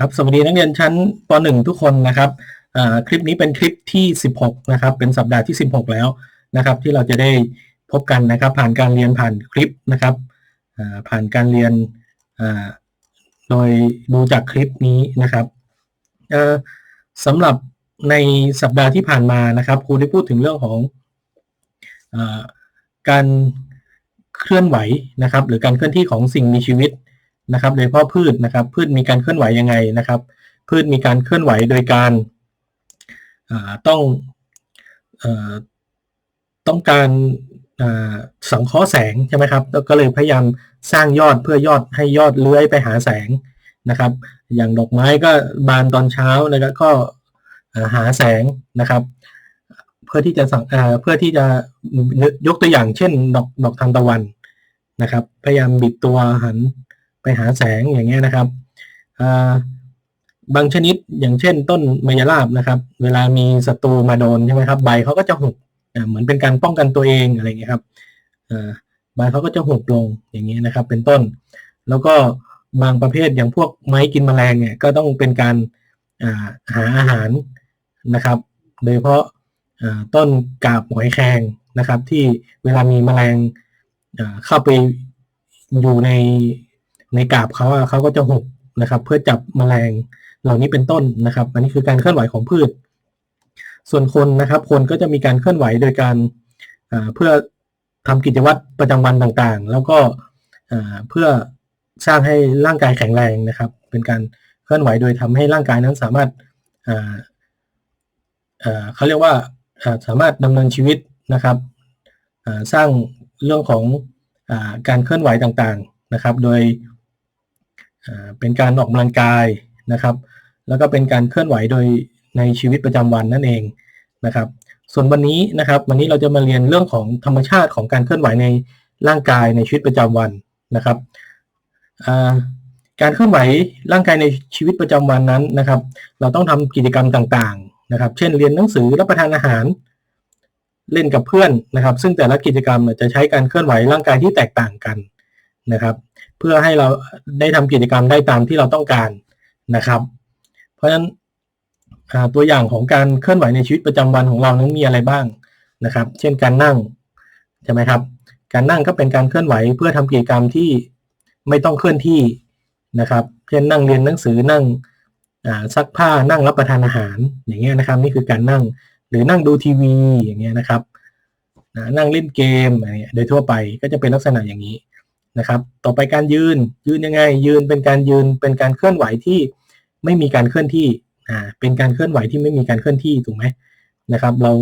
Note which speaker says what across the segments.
Speaker 1: ครับสวัสดีนักเรียนชั้นป .1 ทุกคนนะครับคลิปนี้เป็นคลิปที่ 16 นะครับ เป็นสัปดาห์ที่ 16 แล้วนะครับ ที่เราจะได้พบกันนะครับ ผ่านการเรียนผ่านคลิปนะครับผ่านการเรียนโดยดูจากคลิปนี้นะครับสำหรับในสัปดาห์ที่ผ่านมานะครับครูได้พูดถึงเรื่องของอการเคลื่อนไหวนะครับ หรือการเคลื่อนที่ของสิ่งมีชีวิต นะครับโดยเฉพาะพืชนะครับ พืชมีการเคลื่อนไหวยังไงนะครับ พืชมีการเคลื่อนไหวโดยการต้องอต้องการสังเคราะห์แสงใช่ไหมครับก็เลยพยายามสร้างยอดเพื่อยอดให้ยอดเลื้อยไปหาแสงนะครับ อย่างดอกไม้ก็บานตอนเช้านะครับก็หาแสงนะครับ เพื่อที่จะสั่งเพื่อที่จะยกตัวอย่างเช่น ดอกดอกทานตะวันนะครับ พยายามบิดตัวหัน ไปหาแสงอย่างเงี้ยนะครับบางชนิดอย่างเช่น ต้นมายาลาบนะครับ เวลามีศัตรูมาโดนใช่ไหมครับใบเขาก็จะหุบเหมือนเป็นการป้องกันตัวเองอะไรเงี้ยครับใบเขาก็จะหุบลงอย่างเงี้ยนะครับ เป็นต้น แล้วก็บางประเภทอย่างพวกไม้กินแมลงเนี่ยก็ต้องเป็นการาหาอาหารนะครับ โดยเฉพาะต้นกาบหอยแครงนะครับ ที่เวลามีแมลงเข้าไปอยู่ใน ในกาบเขาเขาก็จะหุบนะครับ เพื่อจับแมลงเหล่านี้เป็นต้นนะครับ อันนี้คือการเคลื่อนไหวของพืช ส่วนคนนะครับ คนก็จะมีการเคลื่อนไหวโดยการเพื่อทำกิจวัตรประจำวันต่างๆ แล้วก็เพื่อสร้างให้ร่างกายแข็งแรงนะครับ เป็นการเคลื่อนไหวโดยทำให้ร่างกายนั้นสามารถเขาเรียกว่าสามารถดำเนินชีวิตนะครับสร้างเรื่องของอการเคลื่อนไหวต่างๆนะครับ โดย เป็นการออกกำลังกายนะครับ แล้วก็เป็นการเคลื่อนไหวโดยในชีวิตประจำวันนั่นเองนะครับ ส่วนวันนี้นะครับ วันนี้เราจะมาเรียนเรื่องของธรรมชาติของการเคลื่อนไหวในร่างกายในชีวิตประจำวันนะครับการเคลื่อนไหวร่างกายในชีวิตประจำวันนั้นนะครับ เราต้องทำกิจกรรมต่างๆนะครับ เช่นเรียนหนังสือรับประทานอาหาร เล่นกับเพื่อนนะครับ ซึ่งแต่ละกิจกรรมจะใช้การเคลื่อนไหวร่างกายที่แตกต่างกันนะครับ เพื่อให้เราได้ทำกิจกรรมได้ตามที่เราต้องการนะครับ เพราะฉะนั้นตัวอย่างของการเคลื่อนไหวในชีวิตประจำวันของเรานั้นมีอะไรบ้างนะครับ เช่นการนั่งใช่ไหมครับ การนั่งก็เป็นการเคลื่อนไหวเพื่อทำกิจกรรมที่ไม่ต้องเคลื่อนที่นะครับ เช่นนั่งเรียนหนังสือนั่งซักผ้านั่งรับประทานอาหารอย่างเงี้ยนะครับ นี่คือการนั่งหรือนั่งดูทีวีอย่างเงี้ยนะครับนั่งเล่นเกมอะไรโดยทั่วไปก็จะเป็นลักษณะอย่างนี้ นะครับ ต่อไปการยืนยืนยังไง ยืนเป็นการยืนเป็นการเคลื่อนไหวที่ไม่มีการเคลื่อนที่อ่าเป็นการเคลื่อนไหวที่ไม่มีการเคลื่อนที่ถูกไหมนะครับ เรา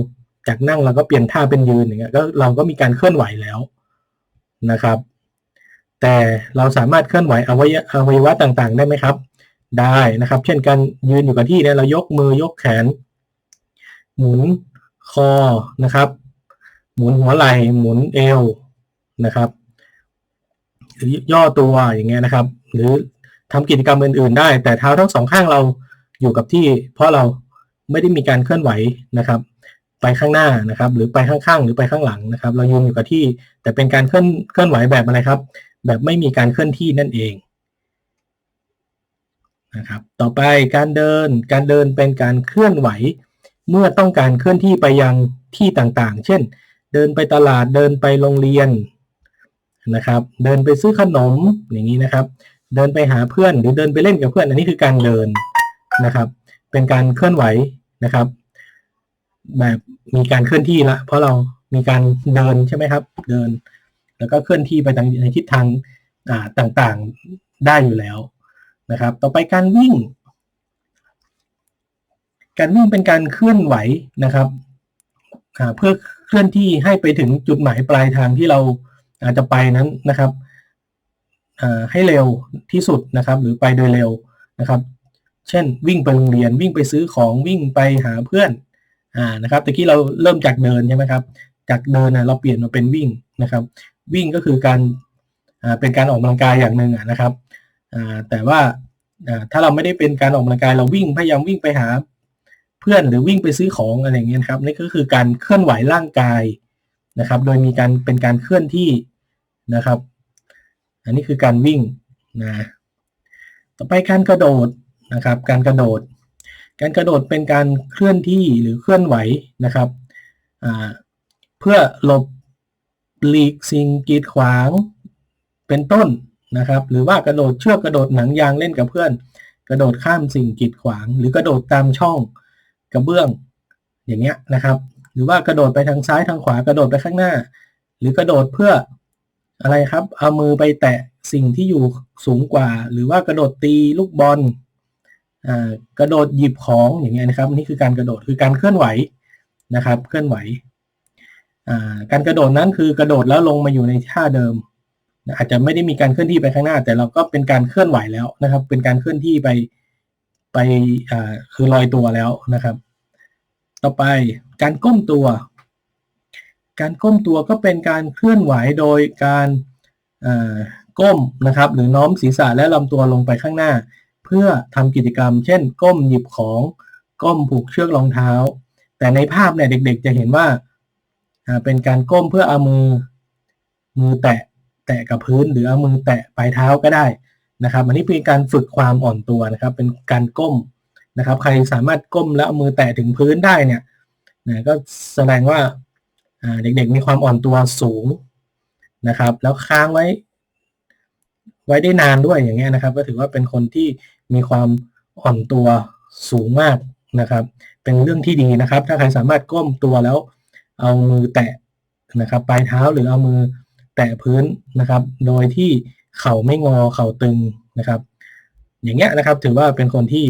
Speaker 1: จากนั่งเราก็เปลี่ยนท่าเป็นยืนอย่างเงี้ยก็เราก็มีการเคลื่อนไหวแล้วนะครับ แต่เราสามารถเคลื่อนไหวอวัยอวัยวะต่างๆ ได้ไหมครับ ได้นะครับ เช่นการยืนอยู่กับที่เนี่ยเรายกมือยกแขน หมุนคอนะครับ หมุนหัวไหล่หมุนเอวนะครับ หรือย่อตัวอย่างเงี้ยนะครับ หรือทำกิจกรรมอื่น ๆ ได้ แต่เท้าทั้งสองข้างเราอยู่กับที่ เพราะเราไม่ได้มีการเคลื่อนไหวนะครับ ไปข้างหน้านะครับ หรือไปข้างๆหรือไปข้างหลังนะครับ เรายืนอยู่กับที่ แต่เป็นการเคลื่อนเคลื่อนไหวแบบอะไรครับ แบบไม่มีการเคลื่อนที่นั่นเองนะครับต่อไปการเดินการเดินเป็นการเคลื่อนไหว เมื่อต้องการเคลื่อนที่ไปยังที่ต่างๆ เช่น เดินไปตลาดเดินไปโรงเรียน นะครับ เดินไปซื้อขนมอย่างนี้นะครับ เดินไปหาเพื่อนหรือเดินไปเล่นกับเพื่อน อันนี้คือการเดินนะครับ เป็นการเคลื่อนไหวนะครับ แบบมีการเคลื่อนที่ละ เพราะเรามีการเดินใช่ไหมครับ เดิน แล้วก็เคลื่อนที่ไปในทิศทางต่างๆได้อยู่แล้วนะครับ ต่อไปการวิ่ง การวิ่งเป็นการเคลื่อนไหวนะครับเพื่อเคลื่อนที่ให้ไปถึงจุดหมายปลายทางที่เรา อาจจะไปนั้นนะครับให้เร็วที่สุดนะครับ หรือไปโดยเร็วนะครับ เช่นวิ่งไปโรงเรียนวิ่งไปซื้อของวิ่งไปหาเพื่อนอ่านะครับตะกี้เราเริ่มจากเดินใช่ไหมครับ จากเดินนะเราเปลี่ยนมาเป็นวิ่งนะครับ วิ่งก็คือการอ่าเป็นการออกกำลังกายอย่างหนึ่งนะครับอ่าแต่ว่าอ่าถ้าเราไม่ได้เป็นการออกกำลังกายเราวิ่งพยายามวิ่งไปหาเพื่อนหรือวิ่งไปซื้อของอะไรอย่างเงี้ยครับนี่ก็คือการเคลื่อนไหวร่างกาย นะครับ โดยมีการเป็นการเคลื่อนที่นะครับ อันนี้คือการวิ่งนะต่อไปการกระโดดนะครับ การกระโดด การกระโดดเป็นการเคลื่อนที่หรือเคลื่อนไหวนะครับเพื่อหลบหลีกสิ่งกีดขวางเป็นต้นนะครับ หรือว่ากระโดดเชือกกระโดดหนังยางเล่นกับเพื่อน กระโดดข้ามสิ่งกีดขวาง หรือ กระโดดตามช่องกระเบื้องอย่างเงี้ยนะครับ หรือว่ากระโดดไปทางซ้ายทางขวากระโดดไปข้างหน้า หรือกระโดดเพื่ออะไรครับ เอามือไปแตะสิ่งที่อยู่สูงกว่า หรือว่ากระโดดตีลูกบอลกระโดดหยิบของอย่างเงี้ยนะครับนี่คือการกระโดดคือการเคลื่อนไหวนะครับ เคลื่อนไหวการกระโดดนั้นคือกระโดดแล้วลงมาอยู่ในท่าเดิม อาจจะไม่ได้มีการเคลื่อนที่ไปข้างหน้า แต่เราก็เป็นการเคลื่อนไหวแล้วนะครับ เป็นการเคลื่อนที่ไปไปคือลอยตัวแล้วนะครับ ต่อไปการก้มตัว การก้มตัวก็เป็นการเคลื่อนไหวโดยการก้มนะครับ หรือน้อมศีรษะและลำตัวลงไปข้างหน้า เพื่อทำกิจกรรม เช่น ก้มหยิบของก้มผูกเชือกรองเท้า แต่ในภาพเนี่ยเด็ก ๆ จะเห็นว่าเป็นการก้มเพื่อเอามือมือแตะแตะกับพื้นหรือเอามือแตะปลายเท้าก็ได้นะครับ อันนี้เป็นการฝึกความอ่อนตัวนะครับ เป็นการก้ม นะครับ ใครสามารถก้มแล้วเอามือแตะถึงพื้นได้เนี่ยนะก็แสดงว่าเด็กๆมีความอ่อนตัวสูงนะครับ แล้วค้างไว้ ไว้ได้นานด้วยอย่างเงี้ยนะครับ ก็ถือว่าเป็นคนที่มีความอ่อนตัวสูงมากนะครับ เป็นเรื่องที่ดีนะครับ ถ้าใครสามารถก้มตัวแล้ว เอามือแตะนะครับ ปลายเท้าหรือเอามือแตะพื้นนะครับ โดยที่เข่าไม่งอเข่าตึงนะครับ อย่างเงี้ยนะครับ ถือว่าเป็นคนที่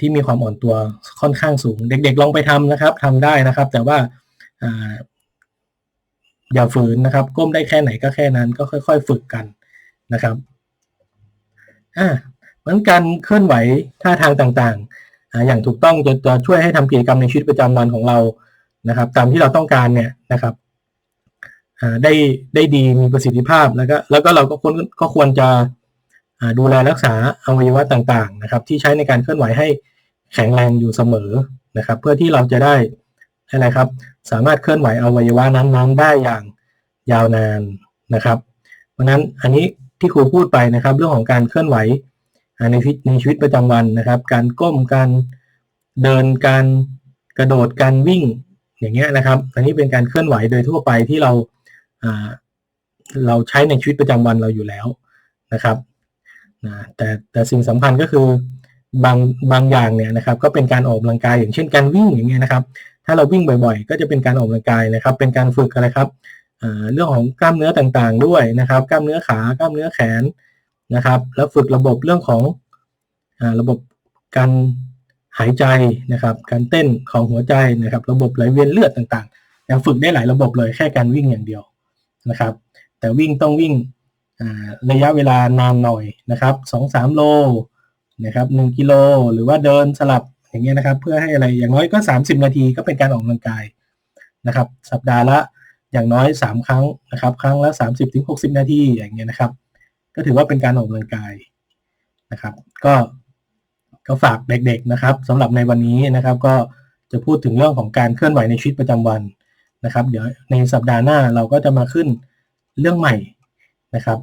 Speaker 1: ที่มีความอ่อนตัวค่อนข้างสูง เด็กๆลองไปทำนะครับทำได้นะครับ แต่ว่าอย่าฝืนนะครับ ก้มได้แค่ไหนก็แค่นั้นก็ค่อย ๆ ฝึกกันนะครับอ่ามันการเคลื่อนไหวท่าทางต่างๆ อย่างถูกต้องจะจะช่วยให้ทำกิจกรรมในชีวิตประจำวันของเรานะครับ ตามที่เราต้องการเนี่ยนะครับได้ได้ดีมีประสิทธิภาพแล้วก็แล้วก็เราก็ควรก็ควรจะ ดูแลรักษาอวัยวะต่างๆนะครับ ที่ใช้ในการเคลื่อนไหวให้แข็งแรงอยู่เสมอนะครับ เพื่อที่เราจะได้อะไรครับ สามารถเคลื่อนไหวอวัยวะนั้นๆได้อย่างยาวนานนะครับ เพราะนั้นอันนี้ที่ครูพูดไปนะครับ เรื่องของการเคลื่อนไหวในชีวิตในชีวิตประจำวันนะครับ การก้มการเดินการกระโดดการวิ่งอย่างเงี้ยนะครับอันนี้เป็นการเคลื่อนไหวโดยทั่วไปที่เราเราใช้ในชีวิตประจำวันเราอยู่แล้วนะครับ นะแต่แต่สิ่งสำคัญก็คือบางบางอย่างเนี่ยนะครับก็เป็นการออกกำลังกายอย่างเช่นการวิ่งอย่างเงี้ยนะครับ ถ้าเราวิ่งบ่อยๆ ก็จะเป็นการออกกำลังกายนะครับ เป็นการฝึกอะไรครับเรื่องของกล้ามเนื้อต่างๆด้วยนะครับ กล้ามเนื้อขากล้ามเนื้อแขนนะครับ แล้วฝึกระบบเรื่องของระบบการหายใจนะครับ การเต้นของหัวใจนะครับ ระบบไหลเวียนเลือดต่างๆยังฝึกได้หลายระบบเลยแค่การวิ่งอย่างเดียวนะครับ แต่วิ่งต้องวิ่ง ระยะเวลานานหน่อยนะครับสองสามโลนะครับหนึ่งกิโลหรือว่าเดินสลับอย่างเงี้ยนะครับ เพื่อให้อะไรอย่างน้อยก็ 30 นาทีก็เป็นการออกกำลังกายนะครับ สัปดาห์ละอย่างน้อย 3 ครั้งนะครับ ครั้งละ 30-60นาทีอย่างเงี้ยนะครับ ก็ถือว่าเป็นการออกกำลังกายนะครับ ก็ก็ฝากเด็กๆนะครับสำหรับในวันนี้นะครับ ก็จะพูดถึงเรื่องของการเคลื่อนไหวในชีวิตประจำวันนะครับ เดี๋ยวในสัปดาห์หน้าเราก็จะมาขึ้นเรื่องใหม่ นะครับ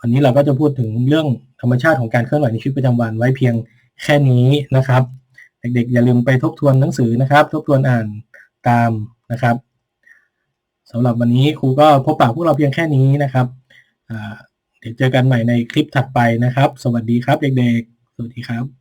Speaker 1: วันนี้เราก็จะพูดถึงเรื่องธรรมชาติของการเคลื่อนไหวในชีวิตประจำวันไว้เพียงแค่นี้นะครับ เด็กๆ อย่าลืมไปทบทวนหนังสือนะครับ ทบทวนอ่านตามนะครับสำหรับวันนี้ครูก็พบปะพวกเราเพียงแค่นี้นะครับเดี๋ยวเจอกันใหม่ในคลิปถัดไปนะครับ สวัสดีครับเด็กๆ สวัสดีครับ